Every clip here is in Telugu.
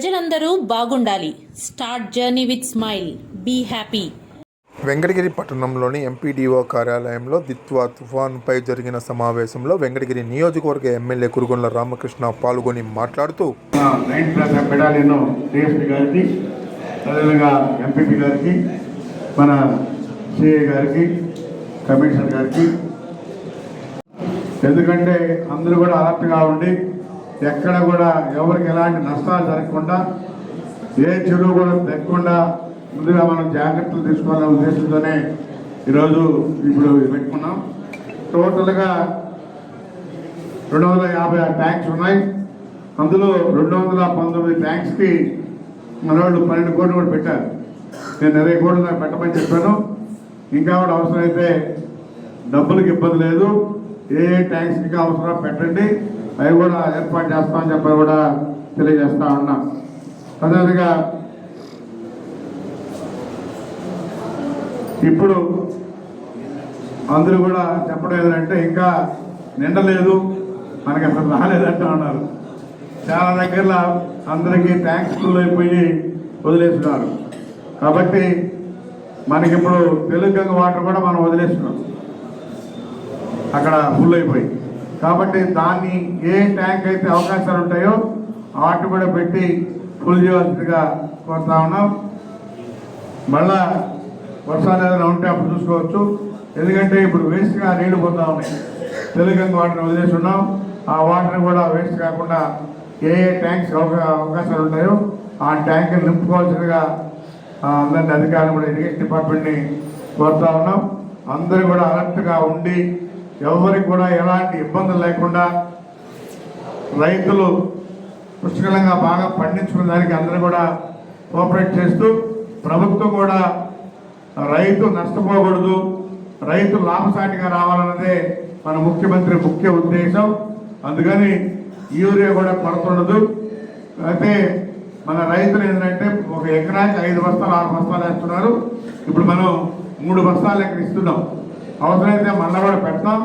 ప్రజలందరూ బాగుండాలి. Start journey with smile. Be happy. Venkatagiri పట్టణంలోని ఎంపీడీఓ కార్యాలయంలో దిత్వా తుఫాన్పై జరిగిన సమావేశంలో వెంకటగిరి నియోజకవర్గ ఎమ్మెల్యే కురుగొండ్ల రామకృష్ణ పాల్గొని మాట్లాడుతూ గారికి అదేవిధంగా ఎంపీపీ గారికి మన సిఏ గారికి కమిషనర్ గారికి ఎందుకంటే అందరూ కూడా అలర్ట్గా ఉండి ఎక్కడ కూడా ఎవరికి ఎలాంటి నష్టాలు జరగకుండా ఏ చెరువు కూడా తగ్గకుండా ముందుగా మనం జాగ్రత్తలు తీసుకోవాలనే ఉద్దేశంతోనే ఈరోజు ఇప్పుడు పెట్టుకున్నాం. టోటల్గా రెండు వందల యాభై ఆరు ట్యాంక్స్ ఉన్నాయి. అందులో రెండు వందల పంతొమ్మిది ట్యాంక్స్కి మన వాళ్ళు పన్నెండు కోట్లు కూడా పెట్టారు. నేను ఇరవై కోట్లు నాకు పెట్టమని చెప్పాను. ఇంకా కూడా అవసరమైతే డబ్బులకు ఇబ్బంది లేదు. ఏ ఏ ట్యాంక్స్కి అవసరం పెట్టండి. అవి కూడా ఏర్పాటు చేస్తామని చెప్పి కూడా తెలియజేస్తా ఉన్నా. అదేవిధంగా ఇప్పుడు అందరూ కూడా చెప్పడం ఏంటంటే ఇంకా నిండలేదు మనకి అసలు రాలేదంటూ ఉన్నారు. చాలా దగ్గరలో అందరికీ ట్యాంక్స్ ఫుల్ అయిపోయి వదిలేస్తున్నారు. కాబట్టి మనకి ఇప్పుడు తెలుగు వాటర్ కూడా మనం వదిలేస్తున్నాం. అక్కడ ఫుల్ అయిపోయి. కాబట్టి దాన్ని ఏ ట్యాంక్ అయితే అవకాశాలు ఉంటాయో వాటి కూడా పెట్టి ఫుల్ చేయవలసిందిగా కోరుతా ఉన్నాం. మళ్ళా వర్షాలు ఏదైనా ఉంటే అప్పుడు చూసుకోవచ్చు. ఎందుకంటే ఇప్పుడు వేస్ట్గా నీళ్ళు పోతా ఉన్నాయి. తెలుగంగా వాటిని వదిలేసి ఉన్నాం. ఆ వాటర్ని కూడా వేస్ట్ కాకుండా ఏ ఏ ట్యాంక్స్ అవకాశాలు ఉంటాయో ఆ ట్యాంక్ నింపుకోవాల్సిందిగా అందరినీ అధికారులు కూడా ఇరిగేషన్ డిపార్ట్మెంట్ని కోరుతా ఉన్నాం. అందరూ కూడా అలర్ట్గా ఉండి ఎవరికి కూడా ఎలాంటి ఇబ్బందులు లేకుండా రైతులు పుష్కలంగా బాగా పండించుకునే దానికి అందరూ కూడా కోఆపరేట్ చేస్తూ ప్రభుత్వం కూడా రైతు నష్టపోకూడదు రైతు లాభసాటిగా రావాలన్నదే మన ముఖ్యమంత్రి ముఖ్య ఉద్దేశం. అందుకని యూరియా కూడా పడుతుండదు అయితే మన రైతులు ఏంటంటే ఒక ఎకరానికి ఐదు బస్తాలు ఆరు బస్తాలు వేస్తున్నారు. ఇప్పుడు మనం మూడు బస్తాలు లెక్క ఇస్తున్నాం. అవసరమైతే మళ్ళీ కూడా పెడతాం.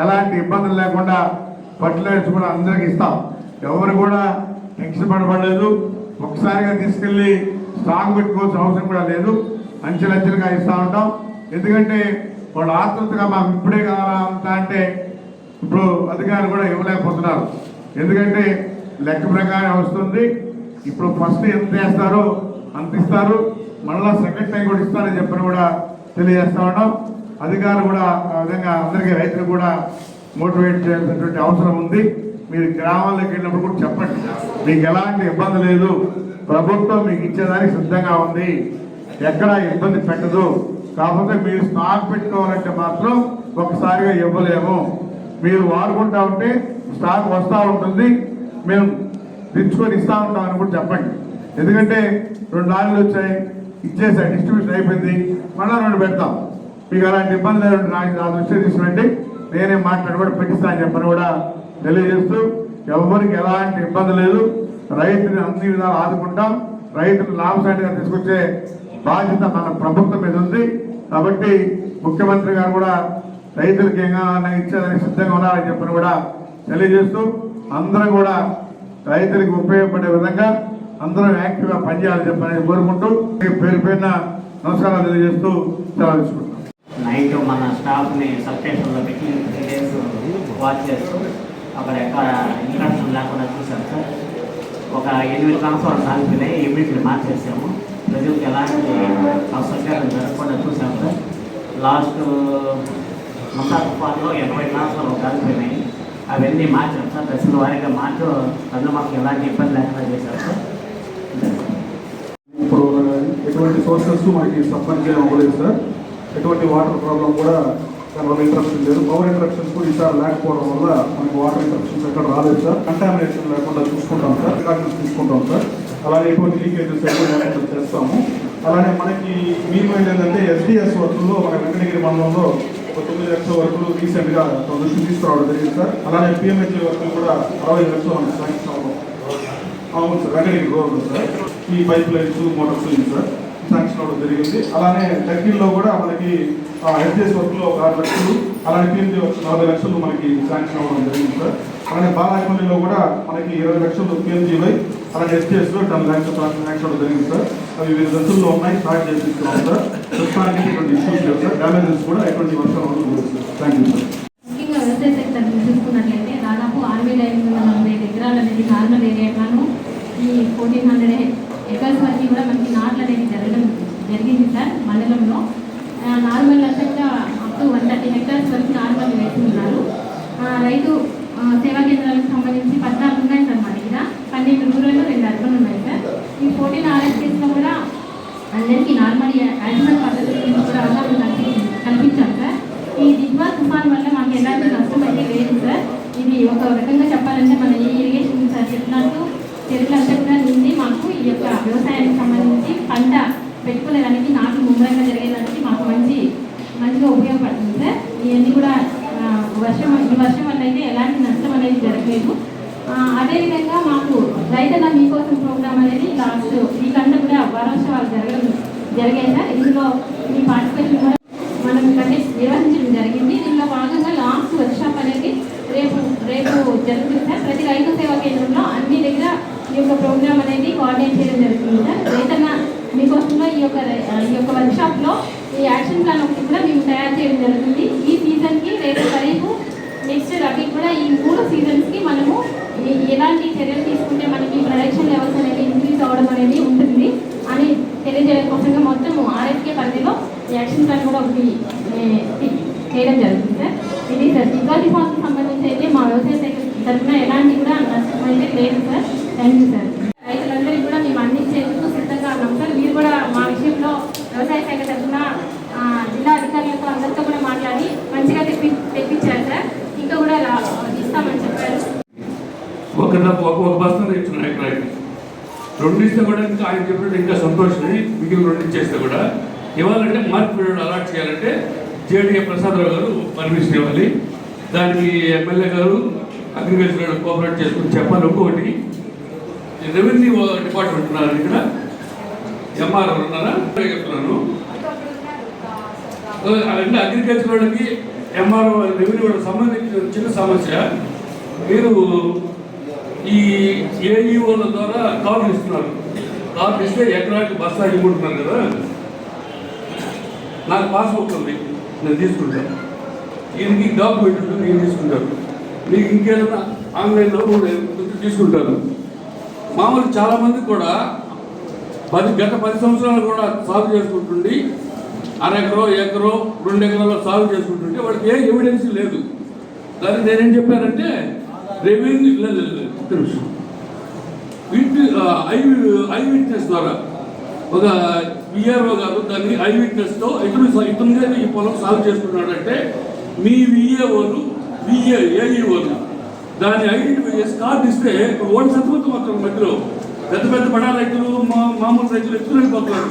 ఎలాంటి ఇబ్బందులు లేకుండా ఫర్టిలైజర్స్ కూడా అందరికి ఇస్తాం. ఎవరు కూడా టెన్షన్ పడబడలేదు. ఒకసారిగా తీసుకెళ్ళి స్టాక్ పెట్టుకోవాల్సిన అవసరం కూడా లేదు. అంచెలంచెలుగా ఇస్తూ ఉంటాం. ఎందుకంటే వాళ్ళు ఆతృతగా మాకు ఇప్పుడే కావాలా అంత అంటే ఇప్పుడు అధికారులు కూడా ఇవ్వలేకపోతున్నారు. ఎందుకంటే లెక్క ప్రకారం వస్తుంది. ఇప్పుడు ఫస్ట్ ఎంత వేస్తారో అంత ఇస్తారు. మళ్ళీ సెకండ్ టైం కూడా ఇస్తారని చెప్పని కూడా తెలియజేస్తా ఉన్నాం. అధికారులు కూడా ఆ విధంగా అందరికీ రైతులు కూడా మోటివేట్ చేయాల్సినటువంటి అవసరం ఉంది. మీరు గ్రామాల్లోకి వెళ్ళినప్పుడు కూడా చెప్పండి. మీకు ఎలాంటి ఇబ్బంది లేదు. ప్రభుత్వం మీకు ఇచ్చేదానికి సిద్ధంగా ఉంది. ఎక్కడ ఇబ్బంది పెట్టదు. కాకపోతే మీరు స్టాక్ పెట్టుకోవాలంటే మాత్రం ఒకసారిగా ఇవ్వలేము. మీరు వాడుకుంటా ఉంటే స్టాక్ వస్తూ ఉంటుంది. మేము తెచ్చుకొని ఇస్తూ ఉంటాం అని కూడా చెప్పండి. ఎందుకంటే రెండు లారీలు వచ్చాయి. ఇచ్చేసాయి. డిస్ట్రిబ్యూషన్ అయిపోయింది. మళ్ళీ రెండు పెడతాం. మీకు అలాంటి ఇబ్బంది నాకు నా దృష్టి తీసుకురండి. నేనే మాట్లాడి కూడా పెట్టిస్తానని చెప్పని కూడా తెలియజేస్తూ ఎవరికి ఎలాంటి ఇబ్బంది లేదు. రైతుని అన్ని విధాలు ఆదుకుంటాం. రైతులు లాభసాటిగా తీసుకొచ్చే బాధ్యత మన ప్రభుత్వం మీద ఉంది. కాబట్టి ముఖ్యమంత్రి గారు కూడా రైతులకి ఏమైనా ఇచ్చేదానికి సిద్ధంగా ఉన్నారని చెప్పని కూడా తెలియజేస్తూ అందరం కూడా రైతులకు ఉపయోగపడే విధంగా అందరం యాక్టివ్గా పనిచేయాలని చెప్పని కోరుకుంటూ పేరు పేరున నమస్కారాలు తెలియజేస్తూ సెలవు తీసుకుంటాం నైట్ మన స్టాఫ్ని సబ్స్టేషన్లో పెట్టి త్రీ డేస్ వాచ్ చేస్తూ అక్కడ ఎక్కడ ఇన్ఫెక్షన్ లేకుండా చూసాం సార్. ఒక ఎనిమిది ట్రాన్స్ఫర్ సాగిపోయినాయి ఇమీడియట్లీ మార్చేసాము. ప్రజలకు ఎలాంటి అసౌకర్యం జరగకుండా చూసాం సార్. లాస్ట్ మొత్తం ఎనభై ట్రాన్స్ఫర్లు కాలిపోయినాయి అవన్నీ మార్చాం సార్. దశల వారీగా మార్చు అందులో మాకు ఎలాంటి ఇబ్బంది లేకుండా చేశాం సార్. ఇప్పుడు ఎటువంటి సోర్సెస్ మనకి సప్లై అవ్వలేదు సార్. ఎటువంటి వాటర్ ప్రాబ్లం కూడా దానివల్ల ఇంటరప్షన్ లేదు. పవర్ ఇంటరప్షన్స్ కూడా ఈసారి లేకపోవడం వల్ల మనకి వాటర్ ఇంటరప్షన్స్ ఎక్కడ రాలేదు సార్. కంటామినేషన్ లేకుండా చూసుకుంటాం సార్. ప్రికాషన్స్ తీసుకుంటాం సార్. అలానే ఎటువంటి లీకేజెస్ ఎక్కువ చేస్తాము. అలానే మనకి మీరు ఏంటంటే ఎస్డిఎస్ వర్కుల్లో మన వెంకటగిరి మండలంలో ఒక తొమ్మిది లక్షల వర్కులు రీసెంట్గా దృష్టి తీసుకురావడం జరిగింది సార్. అలానే పిఎంహెచ్ఏ వర్కులు కూడా అరవై లక్షలు మనకి శాంక్షన్ అవ్వడం అవును సార్. Venkatagiri road sir. ఈ పైప్ లైన్స్ మోటార్స్ ఉంది సార్. శాంక్షన్ అవ్వడం జరిగింది. అలానే టర్కీలో కూడా మనకి హెచ్ఎస్ వర్క్లో ఒక ఆరు లక్షలు అలానే పిఎంజీ వర్క్ నలభై లక్షలు మనకి శాంక్షన్ అవ్వడం జరిగింది సార్. అలానే బాలాయపల్లిలో కూడా మనకి ఇరవై లక్షలు కేఎంజీవై అలాగే ఎస్టీఎస్లో టెన్ ల్యాక్స్ శాంక్షన్ ల్యాక్స్ జరిగింది సార్. అవి వివిధ దశల్లో ఉన్నాయి స్టార్ట్ చేపిస్తున్నాం సార్. ప్రస్తుతానికి ఇటువంటి ఇష్యూస్ లేవు సార్. డ్యామేజెస్ కూడా ఎటువంటి వర్షం ఉండదు సార్. థ్యాంక్ యూ సార్ వ్యవసాయ సెక్టర్ చూసుకున్నట్లయితే దాదాపు ఆరు వేల ఐదు వందల నలభై ఎకరాలు అనేది నార్మల్ ఏరియాను ఈ ఫోర్టీన్ హండ్రెడ్ ఎకర్స్ వరకు కూడా మనకి నాట్లు అనేది జరగడం జరిగింది సార్ మండలంలో ఆ, నార్మల్ అంతా కూడా up to one thirty hectares వరకు నార్మల్ వేసి ఉన్నారు ఆ, రైతు ఆ, సేవా కేంద్రాలకు సంబంధించి పద్నాలుగు ఉన్నాయి సార్ మా దగ్గర పన్నెండు రూరల్ రెండు అర్బన్ ఉన్నాయి సార్ ఈ ఫోర్టీన్ ఆర్ఎస్కేస్లో కూడా అందరికీ నార్మల్ యానిమల్ పద్ధతుల కూడా అవగాహన కల్పి కల్పించాం సార్. ఈ దిగ్వా తుఫాన్ వల్ల మాకు ఎలాంటి నష్టం అయితే లేదు సార్. ఇది ఒక రకంగా చెప్పాలంటే మన ఈ ఇరిగేషన్ సార్ చెప్పినట్టు చెరువులంతా కూడా నిండి మాకు ఈ యొక్క వ్యవసాయానికి సంబంధించి పంట పెట్టుకునేదానికి నాకు ముమ్మరంగా జరిగేదానికి మాకు మంచి మంచిగా ఉపయోగపడుతుంది సార్. ఇవన్నీ కూడా వర్షం ఈ వర్షం వల్ల అయితే ఎలాంటి నష్టం అనేది జరగలేదు. అదేవిధంగా మాకు రైతన్న మీకోసం ప్రోగ్రామ్ అనేది లాస్ట్ వీకంతా జరగడం జరిగాయి సార్ ఇందులో మీ పార్టిసిపేషన్ కూడా మనం కండక్ట్ నిర్వహించడం జరిగింది. దీనిలో భాగంగా లాస్ట్ వర్క్షాప్ అనేది రేపు రేపు జరుగుతుంది సార్. ప్రతి రైతు సేవా కేంద్రంలో అన్ని దగ్గర ఈ యొక్క ప్రోగ్రామ్ అనేది కోఆర్డినేట్ చేయడం జరుగుతుంది సార్. రైతన్న మీకోసంలో ఈ యొక్క ఈ యొక్క వర్క్షాప్లో ఈ యాక్షన్ ప్లాన్ ఒకటి కూడా మేము తయారు చేయడం జరుగుతుంది. ఈ సీజన్కి రేపు ఖరీఫ్ నెక్స్ట్ రబీ కూడా ఈ మూడు సీజన్స్కి మనము ఎలాంటి చర్యలు తీసుకుంటే మనకి ప్రొడక్షన్ లెవెల్స్ అనేది ఇంక్రీజ్ అవ్వడం అనేది ఉంటుంది. అని పరిధిలో యాక్షన్ ప్లాన్ కూడా ఒకటి చేయడం జరుగుతుంది సార్. ఇది సార్ దిగాలి ఫామ్కి సంబంధించి అయితే మా వ్యవసాయ శాఖ తరఫున ఎలాంటి కూడా నష్టం అయితే లేదు సార్. Thank you sir. రైతులందరికీ కూడా మేము అందించేందుకు సిద్ధంగా ఉన్నాం సార్. మీరు కూడా మా విషయంలో వ్యవసాయ శాఖ తరఫున జిల్లా అధికారులతో అందరితో కూడా మాట్లాడి మంచిగా తెప్పి తెప్పించారు సార్. ఇంకా కూడా ఇస్తామని చెప్పారు. ఒక ఒక ఒక బస్తా ఇచ్చిన రెండు ఇస్తే కూడా ఇంకా ఆయన చెప్పినట్టు ఇంకా సంతోషమే. మిగిలిన రెండు ఇచ్చేస్తే కూడా ఇవ్వాలంటే మార్పు పీరియడ్ అలాట్ చేయాలంటే జేడీఏ ప్రసాదరావు గారు పర్మిషన్ ఇవ్వాలి. దానికి ఎమ్మెల్యే గారు అగ్రికల్చర్ గారు కోఆపరేట్ చేసుకుని చెప్పాలి ఇంకొకటి. రెవెన్యూ డిపార్ట్మెంట్ ఉన్నారు ఇక్కడ? ఎంఆర్ఆర్ ఉన్నారా? చెప్తున్నాను. అంటే అగ్రికల్చర్ వాళ్ళకి ఎంఆర్ఓ రెవెన్యూ వాళ్ళకి సంబంధించిన చిన్న సమస్య. మీరు ఈ ఏఈఓల ద్వారా కార్డు ఇస్తున్నారు. కార్డు ఇస్తే ఎకరానికి బస్తా ఇవ్వకుంటున్నారు కదా. నాకు పాస్బుక్ ఉంది నేను తీసుకుంటాను దీనికి డాక్యుమెంట్ ఉంటుంది నేను తీసుకుంటాను. మీకు ఇంకేదైనా ఆన్లైన్లో కూడా తీసుకుంటాను. మామూలు చాలామంది కూడా పది గత పది సంవత్సరాలు కూడా సాగు చేసుకుంటుండి అరెకరో ఎకరో రెండు ఎకరాల్లో సాగు చేసుకుంటుంటే వాళ్ళకి ఏ ఎవిడెన్స్ లేదు. దానికి నేనేం చెప్పానంటే రెవెన్యూ లేదు విట్ ఐ ఐ విట్నెస్ ద్వారా ఒక విఆర్ఓ గారు దాన్ని ఐ విట్నెస్తో ఇతను స- ఈ పొలం సాగు చేసుకున్నాడంటే మీ విఏఓలు విఏ ఏఈఓలు దాన్ని ఐడెంటిఫై చేసి కార్డు ఇస్తే ఓన్ సతమతం అవుతారు మధ్యలో పెద్ద పెద్ద బడా రైతులు మా మామూలు రైతులు ఎత్తులు వెళ్ళిపోతున్నారు.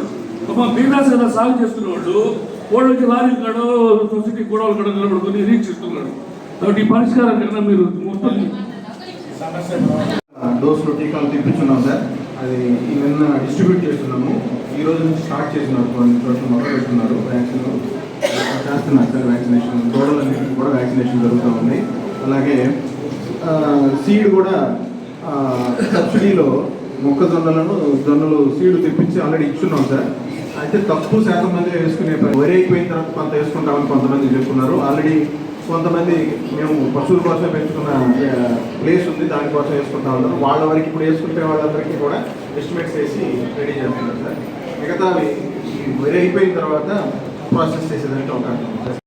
మా బీరాస్ కదా సాగు చేస్తున్నవాడు వాళ్ళు వాళ్ళకి లారీ కాడో సొసైటీ గొడవలు కూడా రీచ్ ఇస్తున్నాడు కాబట్టి ఈ పరిష్కారం కన్నా మీరు మొత్తం డోసులు టీకాలు తెప్పించున్నాం సార్. అది నిన్న డిస్ట్రిబ్యూట్ చేస్తున్నాము? ఈ రోజు నుంచి స్టార్ట్ చేసినారు కొన్ని చోట్ల మొదలు పెట్టున్నారు వ్యాక్సిన్ చేస్తున్నారు సార్ వ్యాక్సినేషన్ దూడలన్నింటికి కూడా వ్యాక్సినేషన్ జరుగుతూ ఉంది. అలాగే సీడ్ కూడా సబ్సిడీలో మొక్కజొన్నలను జొన్నలు సీడ్ తెప్పించి ఆల్రెడీ ఇచ్చున్నాం సార్. అయితే తక్కువ శాతం మంది వేసుకునే వరి అయిపోయిన తర్వాత కొంత వేసుకుంటామని కొంతమంది చెప్తున్నారు. ఆల్రెడీ కొంతమంది మేము పశువుల కోసం పెంచుకున్న ప్లేస్ ఉంది దానికోసం వేసుకుంటా ఉన్నాం వాళ్ళ వరకు ఇప్పుడు వేసుకుంటే వాళ్ళందరికీ కూడా ఎస్టిమేట్స్ వేసి రెడీ చేస్తున్నాం సార్. మిగతా ఈ అయిపోయిన తర్వాత ప్రాసెస్ చేసేదంటే ఒక సార్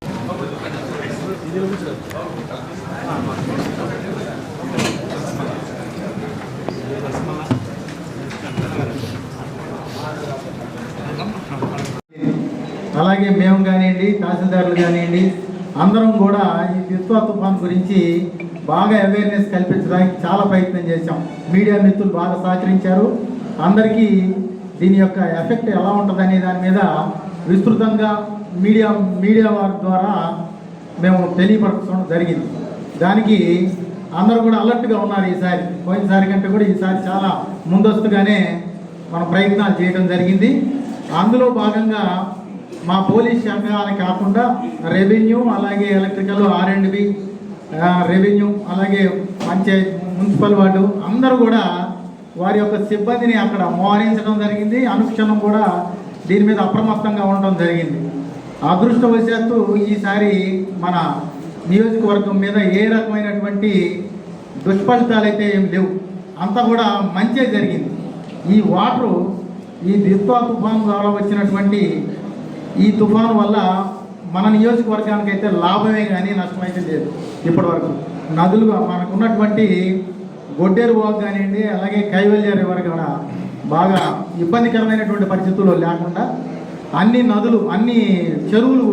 అలాగే మేము కానివ్వండి తహసీల్దారులు కానివ్వండి అందరం కూడా ఈ తిత్వా తుఫాన్ గురించి బాగా అవేర్నెస్ కల్పించడానికి చాలా ప్రయత్నం చేశాం. మీడియా మిత్రులు బాగా సహకరించారు. అందరికీ దీని యొక్క ఎఫెక్ట్ ఎలా ఉంటుందనే దాని మీద విస్తృతంగా మీడియా మీడియా వారి ద్వారా మేము తెలియపరచడం జరిగింది. దానికి అందరూ కూడా అలర్ట్గా ఉన్నారు ఈసారి. పోయినసారి కంటే కూడా ఈసారి చాలా ముందస్తుగానే మన ప్రయత్నాలు చేయడం జరిగింది. అందులో భాగంగా మా పోలీస్ శాఖ కాకుండా రెవెన్యూ అలాగే electrical R and B revenue అలాగే పంచాయత్ మున్సిపల్ వార్డు అందరూ కూడా వారి యొక్క సిబ్బందిని అక్కడ మోహరించడం జరిగింది. అనుక్షణం కూడా దీని మీద అప్రమత్తంగా ఉండడం జరిగింది. అదృష్టవశాత్తు ఈసారి మన నియోజకవర్గం మీద ఏ రకమైనటువంటి దుష్ఫలితాలు అయితే ఏం లేవు. అంతా కూడా మంచే జరిగింది. ఈ వాటరు ఈ దిత్వా తుఫాను ద్వారా వచ్చినటువంటి ఈ తుఫాను వల్ల మన నియోజకవర్గానికి అయితే లాభమే కానీ నష్టమైతే లేదు ఇప్పటివరకు. నదులు మనకున్నటువంటి గొడ్డేరు వాక్ కానివ్వండి అలాగే కైవల్య రివర్ కూడా బాగా ఇబ్బందికరమైనటువంటి పరిస్థితుల్లో లేకుండా అన్ని నదులు అన్ని చెరువులు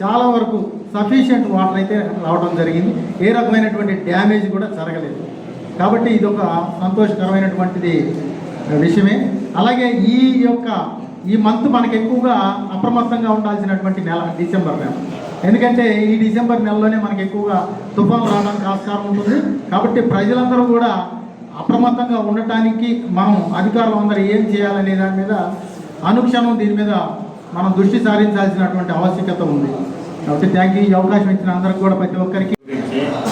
చాలా వరకు సఫిషియంట్ వాటర్ అయితే రావడం జరిగింది. ఏ రకమైనటువంటి డ్యామేజ్ కూడా జరగలేదు. కాబట్టి ఇది ఒక సంతోషకరమైనటువంటిది విషయమే. అలాగే ఈ యొక్క ఈ మంత్ మనకి ఎక్కువగా అప్రమత్తంగా ఉండాల్సినటువంటి నెల డిసెంబర్ నెల. ఎందుకంటే ఈ డిసెంబర్ నెలలోనే మనకి ఎక్కువగా తుఫాను రావడానికి ఆస్కారం ఉంటుంది. కాబట్టి ప్రజలందరూ కూడా అప్రమత్తంగా ఉండటానికి మనం అధికారులు అందరూ ఏం చేయాలనే దాని మీద అనుక్షణం దీని మీద మనం దృష్టి సారించాల్సినటువంటి ఆవశ్యకత ఉంది. కాబట్టి థ్యాంక్ యూ. ఈ అవకాశం ఇచ్చిన అందరికి కూడా ప్రతి ఒక్కరికి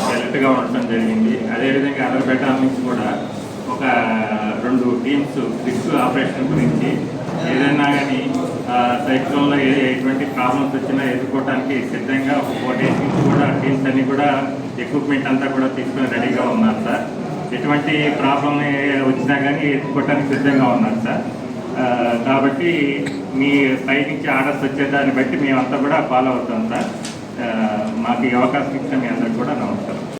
సెలెక్ట్గా జరిగింది. అదేవిధంగా నుంచి కూడా ఒక రెండు టీమ్స్ రిస్క్ ఆపరేషన్ గురించి ఏదైనా కానీ సైక్లోన్లో ఏ ఎటువంటి ప్రాబ్లమ్స్ వచ్చినా ఎదుర్కోవడానికి సిద్ధంగా ఒక ఫోర్ డేస్ నుంచి కూడా టీమ్స్ అన్ని కూడా ఎక్విప్మెంట్ అంతా కూడా తీసుకొని రెడీగా ఉన్నారు సార్ ఎటువంటి ప్రాబ్లం వచ్చినా కానీ ఎదుర్కోవడానికి సిద్ధంగా ఉన్నారు సార్ కాబట్టి మీ పై నుంచి ఆర్డర్స్ వచ్చేదాన్ని బట్టి మేమంతా కూడా ఫాలో అవుతాం సార్ మాకు ఈ అవకాశం ఇచ్చిన మీ అందరికి కూడా నమస్కారం.